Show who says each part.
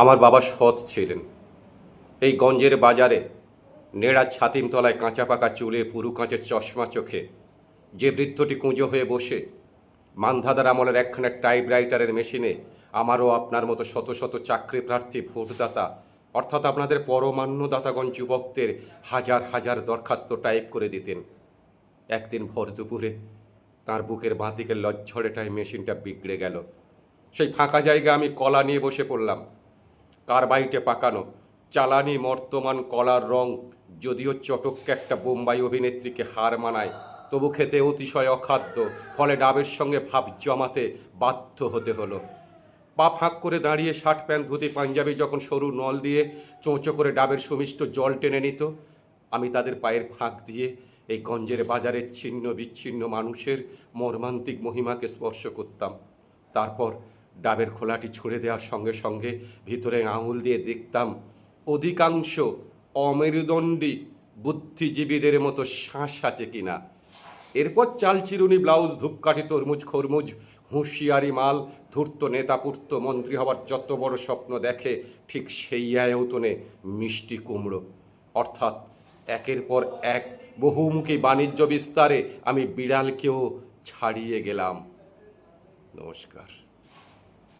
Speaker 1: আমার বাবা সৎ ছিলেন। এই গঞ্জের বাজারে নেড়া ছাতিম তলায় কাঁচা পাকা চুলে পুরু কাঁচের চশমা চোখে যে বৃদ্ধটি কুঁজো হয়ে বসে মান্ধাদার আমলের একখানা টাইপরাইটারের মেশিনে আমারও আপনার মতো শত শত চাকরি প্রার্থী, ভোটদাতা, অর্থাৎ আপনাদের পরমান্যদাতাগণ যুবকদের হাজার হাজার দরখাস্ত টাইপ করে দিতেন। একদিন ভর দুপুরে তার বুকের বাঁদিকের লজ্জড়েটায় মেশিনটা বিগড়ে গেল। সেই ফাঁকা জায়গায় আমি কলা নিয়ে বসে পড়লাম। কারবাইটে পাকানো? চালানি মর্তমান কলার রং। যদিও চটককে একটা বোম্বাই অভিনেত্রীকে হার মানায়, তবু খেতে অতিশয় অখাদ্য। ফলে ডাবের সঙ্গে ভাব জমাতে বাধ্য হতে হলো। পা ফাঁক করে দাঁড়িয়ে শার্ট প্যান্ট ধুতি পাঞ্জাবি যখন সরু নল দিয়ে চোঁচো করে ডাবের সুমিষ্ট জল টেনে নিত, আমি তাদের পায়ের ফাঁক দিয়ে এই গঞ্জের বাজারের ছিন্ন বিচ্ছিন্ন মানুষের মর্মান্তিক মহিমাকে স্পর্শ করতাম। তারপর ডাবের খোলাটি ছুঁড়ে দেওয়ার সঙ্গে সঙ্গে ভিতরে আঙুল দিয়ে দেখতাম অধিকাংশ অমেরুদণ্ডী বুদ্ধিজীবীদের মতো শ্বাস আছে কিনা। এরপর চালচিরুনি ব্লাউজ, ধূপকাঠি, তরমুজ, খরমুজ, হুঁশিয়ারি মাল, ধূর্ত নেতাপুর্ত মন্ত্রী হবার যত বড় স্বপ্ন দেখে ঠিক সেই আয়তনে মিষ্টি কুমড়ো। অর্থাৎ একের পর এক বহুমুখী বাণিজ্য বিস্তারে আমি বিড়ালকেও ছাড়িয়ে গেলাম। নমস্কার।